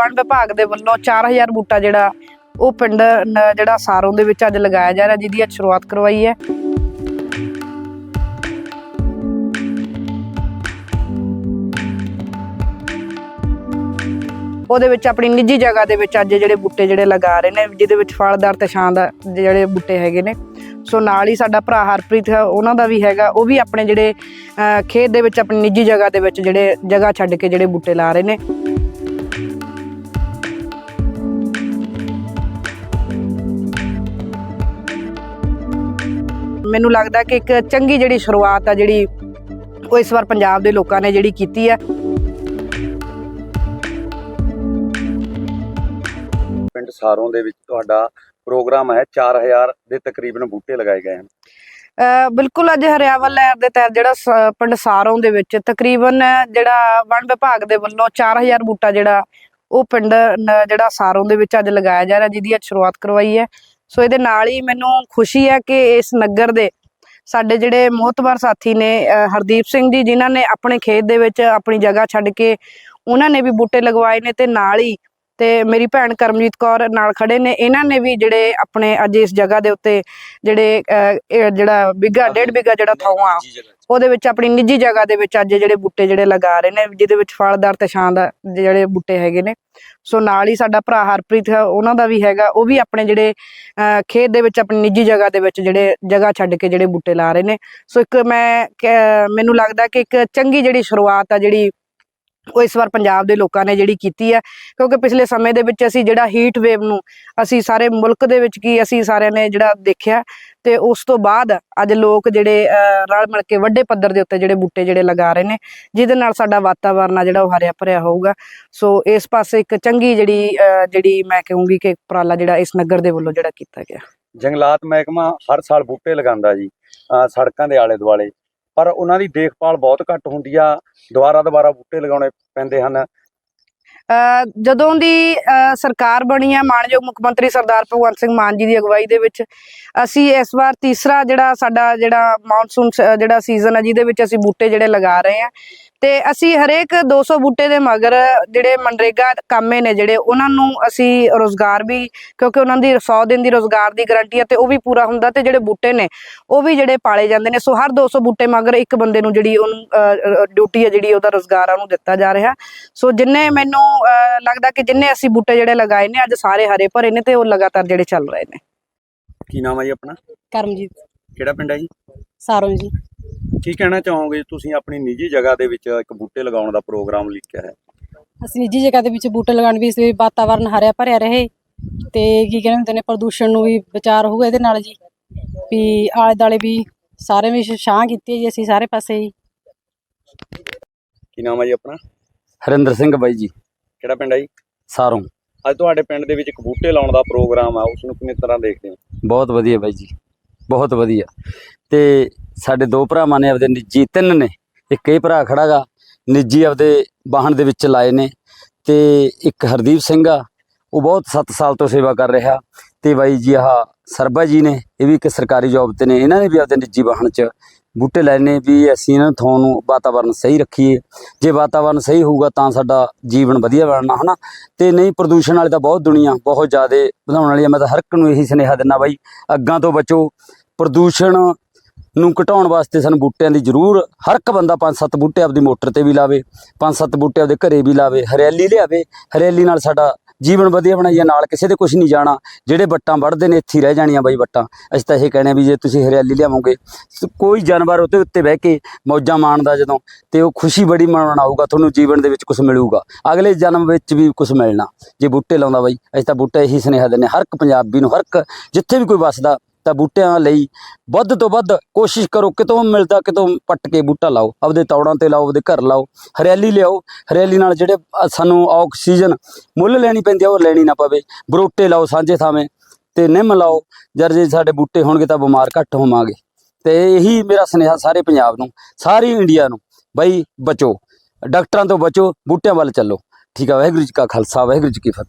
ਵਣ ਵਿਭਾਗ ਦੇ ਵੱਲੋਂ 4000 ਬੂਟਾ ਜਿਹੜਾ ਉਹ ਪਿੰਡ ਜਿਹੜਾ ਸਾਰੋਂ ਦੇ ਵਿੱਚ ਅੱਜ ਲਗਾਇਆ ਜਾ ਰਿਹਾ ਜਿਹਦੀ ਅੱਜ ਸ਼ੁਰੂਆਤ ਕਰਵਾਈ ਹੈ। ਉਹਦੇ ਵਿੱਚ ਆਪਣੀ ਨਿੱਜੀ ਜਗ੍ਹਾ ਦੇ ਵਿੱਚ ਅੱਜ ਜਿਹੜੇ ਬੂਟੇ ਜਿਹੜੇ ਲਗਾ ਰਹੇ ਨੇ ਜਿਹਦੇ ਵਿੱਚ ਫਲਦਾਰ ਤੇ ਛਾਂਦਾਰ ਜਿਹੜੇ ਬੂਟੇ ਹੈਗੇ ਨੇ। ਸੋ ਨਾਲ ਹੀ ਸਾਡਾ ਭਰਾ ਹਰਪ੍ਰੀਤ ਉਹਨਾਂ ਦਾ ਵੀ ਹੈਗਾ ਉਹ ਵੀ ਆਪਣੇ ਜਿਹੜੇ ਅਹ, ਖੇਤ ਦੇ ਵਿੱਚ ਆਪਣੀ ਨਿੱਜੀ ਜਗ੍ਹਾ ਦੇ ਵਿੱਚ ਜਿਹੜੇ ਜਗ੍ਹਾ ਛੱਡ ਕੇ ਜਿਹੜੇ ਬੂਟੇ ਲਾ ਰਹੇ ਨੇ। ਮੈਨੂੰ ਲੱਗਦਾ ਕਿ ਇੱਕ ਚੰਗੀ ਜਿਹੜੀ ਸ਼ੁਰੂਆਤ ਆ ਜਿਹੜੀ ਉਹ ਇਸ ਵਾਰ ਪੰਜਾਬ ਦੇ ਲੋਕਾਂ ਨੇ ਜਿਹੜੀ ਕੀਤੀ ਹੈ। ਪਿੰਡ ਸਾਰੋਂ ਦੇ ਵਿੱਚ ਤੁਹਾਡਾ ਪ੍ਰੋਗਰਾਮ ਹੈ 4000 ਦੇ ਤਕਰੀਬਨ ਬੂਟੇ ਲਗਾਏ ਗਏ ਹਨ। ਬਿਲਕੁਲ ਅੱਜ ਹਰਿਆਵਲ ਲਹਿਰ ਦੇ ਤਹਿਤ ਜਿਹੜਾ ਪਿੰਡ ਸਾਰੋਂ ਦੇ ਵਿੱਚ ਤਕਰੀਬਨ ਜਿਹੜਾ ਵਣ ਵਿਭਾਗ ਦੇ ਵੱਲੋਂ 4000 ਬੂਟਾ ਜਿਹੜਾ ਉਹ ਪਿੰਡ ਜਿਹੜਾ ਸਾਰੋਂ ਦੇ ਵਿੱਚ ਅੱਜ ਲਗਾਇਆ ਜਾ ਰਿਹਾ ਜਿਹਦੀ ਅੱਜ ਸ਼ੁਰੂਆਤ ਕਰਵਾਈ ਹੈ। ਸੋ ਇਹਦੇ ਨਾਲ ਹੀ ਮੈਨੂੰ ਖੁਸ਼ੀ ਹੈ ਕਿ ਇਸ ਨਗਰ ਦੇ ਸਾਡੇ ਜਿਹੜੇ ਮੋਹਤਬਰ ਸਾਥੀ ਨੇ ਹਰਦੀਪ ਸਿੰਘ ਜੀ, ਜਿਨ੍ਹਾਂ ਨੇ ਆਪਣੇ ਖੇਤ ਦੇ ਵਿੱਚ ਆਪਣੀ ਜਗ੍ਹਾ ਛੱਡ ਕੇ ਉਹਨਾਂ ਨੇ ਵੀ ਬੂਟੇ ਲਗਵਾਏ ਨੇ ਤੇ ਨਾਲ ਹੀ ਤੇ ਮੇਰੀ ਭੈਣ ਕਰਮਜੀਤ ਕੌਰ ਨਾਲ ਖੜੇ ਨੇ। ਇਹਨਾਂ ਨੇ ਵੀ ਜਿਹੜੇ ਆਪਣੇ ਅੱਜ ਇਸ ਜਗ੍ਹਾ ਦੇ ਉੱਤੇ ਜਿਹੜੇ ਜਿਹੜਾ ਬਿੱਗਾ ਡੇਢ ਬਿੱਗਾ ਜਿਹੜਾ ਥਾਂ ਆ ਉਹਦੇ ਵਿੱਚ ਆਪਣੀ ਨਿੱਜੀ ਜਗ੍ਹਾ ਦੇ ਵਿੱਚ ਅੱਜ ਜਿਹੜੇ ਬੂਟੇ ਜਿਹੜੇ ਲਗਾ ਰਹੇ ਨੇ ਜਿਹਦੇ ਵਿੱਚ ਫਲਦਾਰ ਤੇ ਛਾਂਦਾਰ ਜਿਹੜੇ ਬੂਟੇ ਹੈਗੇ ਨੇ। ਸੋ ਨਾਲ ਹੀ ਸਾਡਾ ਭਰਾ ਹਰਪ੍ਰੀਤ ਹੈ ਉਹਨਾਂ ਦਾ ਵੀ ਹੈਗਾ। ਉਹ ਵੀ ਆਪਣੇ ਜਿਹੜੇ ਖੇਤ ਦੇ ਵਿੱਚ ਆਪਣੀ ਨਿੱਜੀ ਜਗ੍ਹਾ ਦੇ ਵਿੱਚ ਜਿਹੜੇ ਜਗ੍ਹਾ ਛੱਡ ਕੇ ਜਿਹੜੇ ਬੂਟੇ ਲਾ ਰਹੇ ਨੇ। ਸੋ ਇੱਕ ਮੈਂ ਮੈਨੂੰ ਲੱਗਦਾ ਕਿ ਇੱਕ ਚੰਗੀ ਜਿਹੜੀ ਸ਼ੁਰੂਆਤ ਆ ਜਿਹੜੀ ਉਹ ਇਸ ਵਾਰ ਪੰਜਾਬ ਦੇ ਲੋਕਾਂ ਨੇ ਜਿਹੜੀ ਕੀਤੀ ਹੈ ਕਿਉਂਕਿ ਪਿਛਲੇ ਸਮੇਂ ਦੇ ਵਿੱਚ ਅਸੀਂ ਜਿਹੜਾ ਹੀਟ ਵੇਵ ਨੂੰ ਅਸੀਂ ਸਾਰੇ ਮੁਲਕ ਦੇ ਵਿੱਚ ਕੀ ਅਸੀਂ ਸਾਰਿਆਂ ਨੇ ਜਿਹੜਾ ਦੇਖਿਆ ਤੇ ਉਸ ਤੋਂ ਬਾਅਦ ਅੱਜ ਲੋਕ ਜਿਹੜੇ ਰਲ ਮਿਲ ਕੇ ਵੱਡੇ ਪੱਧਰ ਦੇ ਉੱਤੇ ਜਿਹੜੇ ਬੂਟੇ ਜਿਹੜੇ ਲਗਾ ਰਹੇ ਨੇ ਜਿਹਦੇ ਨਾਲ ਸਾਡਾ ਵਾਤਾਵਰਨ ਆ ਜਿਹੜਾ ਉਹ ਹਰਿਆ ਭਰਿਆ ਹੋਊਗਾ। ਸੋ ਇਸ ਪਾਸੇ ਇੱਕ ਚੰਗੀ ਜਿਹੜੀ ਅਹ, ਜਿਹੜੀ ਮੈਂ ਕਹੂੰਗੀ ਕਿ ਉਪਰਾਲਾ ਜਿਹੜਾ ਇਸ ਨਗਰ ਦੇ ਵੱਲੋਂ ਜਿਹੜਾ ਕੀਤਾ ਗਿਆ। ਜੰਗਲਾਤ ਮਹਿਕਮਾ ਹਰ ਸਾਲ ਬੂਟੇ ਲਗਾਉਂਦਾ ਜੀ ਸੜਕਾਂ ਦੇ ਆਲੇ ਦੁਆਲੇ ਪਰ ਉਹਨਾਂ ਦੀ ਦੇਖਭਾਲ ਬਹੁਤ ਘੱਟ ਹੁੰਦੀ ਆ ਦੁਬਾਰਾ ਦੁਬਾਰਾ ਬੂਟੇ ਲਗਾਉਣੇ ਪੈਂਦੇ ਹਨ। ਅ, ਜਦੋਂ ਦੀ ਅ, ਸਰਕਾਰ ਬਣੀ ਹੈ ਮਾਨਯੋਗ ਮੁੱਖ ਮੰਤਰੀ ਸਰਦਾਰ ਭਗਵੰਤ ਸਿੰਘ ਮਾਨ ਜੀ ਦੀ ਅਗਵਾਈ ਦੇ ਵਿੱਚ ਅਸੀਂ ਇਸ ਵਾਰ ਤੀਸਰਾ ਜਿਹੜਾ ਸਾਡਾ ਜਿਹੜਾ ਮੌਨਸੂਨ ਜਿਹੜਾ ਸੀਜ਼ਨ ਹੈ ਜਿਹਦੇ ਵਿੱਚ ਅਸੀਂ ਬੂਟੇ ਜਿਹੜੇ ਲਗਾ ਰਹੇ ਹਾਂ ਤੇ ਅਸੀਂ ਹਰੇਕ 200 ਬੂਟੇ ਦੇ ਮਗਰ ਜਿਹੜੇ ਮਨਰੇਗਾ ਕਾਮੇ ਨੇ ਜਿਹੜੇ ਉਹਨਾਂ ਨੂੰ ਅਸੀਂ ਰੋਜ਼ਗਾਰ ਵੀ ਕਿਉਂਕਿ ਉਹਨਾਂ ਦੀ 100 ਦਿਨ ਦੀ ਰੋਜ਼ਗਾਰ ਦੀ ਗਾਰੰਟੀ ਹੈ ਤੇ ਉਹ ਵੀ ਪੂਰਾ ਹੁੰਦਾ ਤੇ ਜਿਹੜੇ ਬੂਟੇ ਨੇ ਉਹ ਵੀ ਜਿਹੜੇ ਪਾਲੇ ਜਾਂਦੇ ਨੇ। ਸੋ ਹਰ 200 ਬੂਟੇ ਮਗਰ ਇੱਕ ਬੰਦੇ ਨੂੰ ਜਿਹੜੀ ਉਹਨੂੰ ਡਿਊਟੀ ਹੈ ਜਿਹੜੀ ਉਹਦਾ ਰੋਜ਼ਗਾਰ ਆ ਉਹਨੂੰ ਦਿੱਤਾ ਜਾ ਰਿਹਾ। ਸੋ ਜਿੰਨੇ ਮੈਨੂੰ ਲੱਗਦਾ ਕਿ ਜਿੰਨੇ ਅਸੀਂ ਬੂਟੇ ਜਿਹੜੇ ਲਗਾਏ ਨੇ ਅੱਜ ਸਾਰੇ ਹਰੇ ਭਰੇ ਨੇ ਤੇ ਉਹ ਲਗਾਤਾਰ ਜਿਹੜੇ ਚੱਲ ਰਹੇ ਨੇ। ਕੀ ਨਾਮ ਹੈ ਜੀ ਆਪਣਾ? ਕਰਮਜੀਤ। ਕਿਹੜਾ ਪਿੰਡ ਹੈ ਜੀ? ਸਾਰੋਂ ਜੀ। ਕੀ ਕਹਿਣਾ ਚਾਹੋਗੇ? ਤੁਸੀਂ ਆਪਣੀ ਨਿੱਜੀ ਜਗ੍ਹਾ ਦੇ ਵਿੱਚ ਇੱਕ ਬੂਟੇ ਲਗਾਉਣ ਦਾ ਪ੍ਰੋਗਰਾਮ ਲਿਖਿਆ ਹੈ। ਅਸੀਂ ਨਿੱਜੀ ਜਗ੍ਹਾ ਦੇ ਵਿੱਚ ਬੂਟੇ ਲਗਾਉਣ ਵੀ ਇਸ ਵੀ ਵਾਤਾਵਰਨ ਹਰਿਆ ਭਰਿਆ ਰਹੇ ਤੇ ਕੀ ਕਹਿੰਦੇ ਹੁੰਦੇ ਨੇ ਪ੍ਰਦੂਸ਼ਣ ਨੂੰ ਵੀ ਬਚਾਅ ਰਹੂਗਾ ਇਹਦੇ ਨਾਲ ਜੀ। ਵੀ ਆਲੇ ਦਾਲੇ ਵੀ ਸਾਰੇ ਵੀ ਛਾਂ ਕੀਤੀ ਹੈ ਜੀ ਅਸੀਂ ਸਾਰੇ ਪਾਸੇ ਜੀ ਕੀ ਨਾਮ ਹੈ ਜੀ ਆਪਣਾ? ਹਰਿੰਦਰ ਸਿੰਘ ਬਾਈ ਜੀ। ਕਿਹੜਾ ਪਿੰਡ ਹੈ ਜੀ? ਸਾਰੋਂ। ਅੱਜ ਤੁਹਾਡੇ ਪਿੰਡ ਦੇ ਵਿੱਚ ਇੱਕ ਬੂਟੇ ਲਾਉਣ ਦਾ ਪ੍ਰੋਗਰਾਮ ਆ ਉਸ ਨੂੰ ਕਿੰਨੀ ਤਰ੍ਹਾਂ ਦੇਖਦੇ ਹੋ? ਬਹੁਤ ਵਧੀਆ ਬਾਈ ਜੀ। ਬਹੁਤ ਵਧੀਆ। ਤੇ ਸਾਡੇ ਦੋ ਭਰਾਵਾਂ ਨੇ ਆਪਦੇ ਨਿੱਜੀ, ਤਿੰਨ ਨੇ, ਇੱਕ ਇਹ ਭਰਾ ਖੜਾਗਾ ਨਿੱਜੀ ਆਪਦੇ ਵਾਹਨ ਦੇ ਵਿੱਚ ਲਾਏ ਨੇ ਤੇ ਇੱਕ ਹਰਦੀਪ ਸਿੰਘ ਆ, ਉਹ ਬਹੁਤ 7 ਸਾਲ ਤੋਂ ਸੇਵਾ ਕਰ ਰਿਹਾ ਤੇ ਬਾਈ ਜੀ ਆਹ ਸਰਬਾ ਜੀ ਨੇ, ਇਹ ਵੀ ਇੱਕ ਸਰਕਾਰੀ ਜੌਬ ਤੇ ਨੇ, ਇਹਨਾਂ ਨੇ ਵੀ ਆਪਦੇ ਨਿੱਜੀ ਵਾਹਨ 'ਚ ਬੂਟੇ ਲਾਏ ਵੀ ਅਸੀਂ ਇਹਨਾਂ ਥਾਂ ਨੂੰ ਵਾਤਾਵਰਨ ਸਹੀ ਰੱਖੀਏ। ਜੇ ਵਾਤਾਵਰਨ ਸਹੀ ਹੋਊਗਾ ਤਾਂ ਸਾਡਾ ਜੀਵਨ ਵਧੀਆ ਬਣਨਾ, ਹਨਾ? ਤੇ ਨਹੀਂ, ਪ੍ਰਦੂਸ਼ਣ ਵਾਲੀ ਤਾਂ ਬਹੁਤ ਦੁਨੀਆ ਬਹੁਤ ਜ਼ਿਆਦਾ ਵਧਾਉਣ ਵਾਲੀ ਆ। ਮੈਂ ਤਾਂ ਹਰ ਇੱਕ ਨੂੰ ਇਹੀ ਸੁਨੇਹਾ ਦਿੰਦਾ ਬਾਈ, ਅੱਗਾਂ ਤੋਂ ਬਚੋ। ਪ੍ਰਦੂਸ਼ਣ ਨੂੰ ਘਟਾਉਣ ਵਾਸਤੇ ਸਾਨੂੰ ਬੂਟਿਆਂ ਦੀ ਜ਼ਰੂਰ, ਹਰ ਇੱਕ ਬੰਦਾ ਪੰਜ ਸੱਤ ਬੂਟੇ ਆਪਦੀ ਮੋਟਰ ਤੇ ਵੀ ਲਾਵੇ, ਪੰਜ ਸੱਤ ਬੂਟੇ ਆਪਦੇ ਘਰੇ ਵੀ ਲਾਵੇ, ਹਰਿਆਲੀ ਲਿਆਵੇ, ਹਰਿਆਲੀ ਨਾਲ ਸਾਡਾ ਜੀਵਨ ਵਧੀਆ ਬਣਾਈਏ, ਨਾਲ ਕਿਸੇ ਦੇ ਕੁਝ ਨਹੀਂ ਜਾਣਾ। ਜਿਹੜੇ ਵੱਟਾਂ ਵੱਢਦੇ ਨੇ, ਇੱਥੇ ਹੀ ਰਹਿ ਜਾਣੀਆਂ ਬਾਈ ਵੱਟਾਂ। ਅਸੀਂ ਤਾਂ ਇਹ ਕਹਿੰਦੇ ਵੀ ਜੇ ਤੁਸੀਂ ਹਰਿਆਲੀ ਲਿਆਵੋਗੇ ਕੋਈ ਜਾਨਵਰ ਉਹਦੇ ਉੱਤੇ ਬਹਿ ਕੇ ਮੌਜਾਂ ਮਾਣਦਾ ਜਦੋਂ, ਤੇ ਉਹ ਖੁਸ਼ੀ ਬੜੀ ਮਨਾਉਣ ਆਊਗਾ ਤੁਹਾਨੂੰ ਜੀਵਨ ਦੇ ਵਿੱਚ ਕੁਝ ਮਿਲੂਗਾ। ਅਗਲੇ ਜਨਮ ਵਿੱਚ ਵੀ ਕੁਝ ਮਿਲਣਾ। ਜੇ ਬੂਟੇ ਲਾਉਂਦਾ ਬਾਈ, ਅਸੀਂ ਤਾਂ ਬੂਟੇ ਇਹੀ ਸੁਨੇਹਾ ਦਿੰਦੇ ਹਾਂ, ਹਰ ਇੱਕ ਪੰਜਾਬੀ ਨੂੰ, ਹਰ ਇੱਕ, ਜਿੱਥੇ ਵੀ ਕੋਈ ਵੱਸਦਾ ਤਾਂ ਬੂਟਿਆਂ ਲਈ ਵੱਧ ਤੋਂ ਵੱਧ ਕੋਸ਼ਿਸ਼ ਕਰੋ ਕਿਤੋਂ ਮਿਲਦਾ ਕਿਤੋਂ ਪੱਟ ਕੇ ਬੂਟਾ ਲਾਓ, ਆਪਦੇ ਤੌੜਾਂ ਤੇ ਲਾਓ, ਆਪਦੇ ਘਰ ਲਾਓ, ਹਰਿਆਲੀ ਲਿਆਓ, ਹਰਿਆਲੀ ਨਾਲ ਜਿਹੜੇ ਸਾਨੂੰ ਆਕਸੀਜਨ ਮੁੱਲ ਲੈਣੀ ਪੈਂਦੀ ਆ, ਉਹ ਲੈਣੀ ਨਾ ਪਵੇ, ਬਰੋਟੇ ਲਾਓ ਸਾਂਝੇ ਥਾਵੇਂ ਤੇ ਨਿੰਮ ਲਾਓ, ਜਦ ਜੇ ਸਾਡੇ ਬੂਟੇ ਹੋਣਗੇ ਤਾਂ ਬਿਮਾਰ ਘੱਟ ਹੋਵਾਂਗੇ। ਤੇ ਇਹੀ ਮੇਰਾ ਸੁਨੇਹਾ ਸਾਰੇ ਪੰਜਾਬ ਨੂੰ, ਸਾਰੀ ਇੰਡੀਆ ਨੂੰ, ਬਈ ਬਚੋ, ਡਾਕਟਰਾਂ ਤੋਂ ਬਚੋ, ਬੂਟਿਆਂ ਵੱਲ ਚੱਲੋ। ਠੀਕ ਆ, ਵਾਹਿਗੁਰੂ ਜੀ ਕਾ ਖਾਲਸਾ, ਵਾਹਿਗੁਰੂ ਜੀ ਕੀ ਫਤਿਹ।